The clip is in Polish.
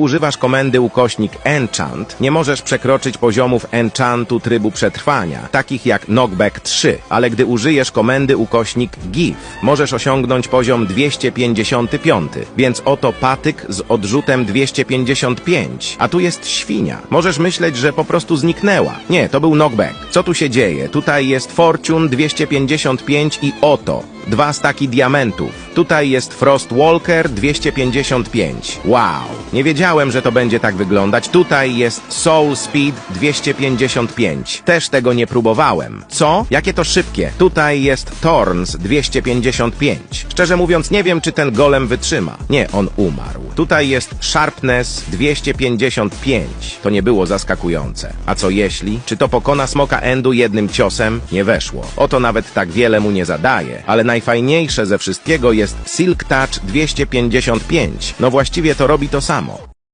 używasz komendy ukośnik enchant, nie możesz przekroczyć poziomów enchantu trybu przetrwania, takich jak knockback 3, ale gdy użyjesz komendy ukośnik give, możesz osiągnąć poziom 255, więc oto patyk z odrzutem 255, a tu jest świnia. Możesz myśleć, że po prostu zniknęła. Nie, to był knockback. Co tu się dzieje? Tutaj jest fortune 255 i oto. Dwa staki diamentów. Tutaj jest Frost Walker 255. Wow. Nie wiedziałem, że to będzie tak wyglądać. Tutaj jest Soul Speed 255. Też tego nie próbowałem. Co? Jakie to szybkie. Tutaj jest Thorns 255. Szczerze mówiąc, nie wiem, czy ten golem wytrzyma. Nie, on umarł. Tutaj jest Sharpness 255. To nie było zaskakujące. A co jeśli? Czy to pokona smoka Endu jednym ciosem? Nie weszło. Oto nawet tak wiele mu nie zadaje. Ale najfajniejsze ze wszystkiego jest Silk Touch 255. No właściwie to robi to samo.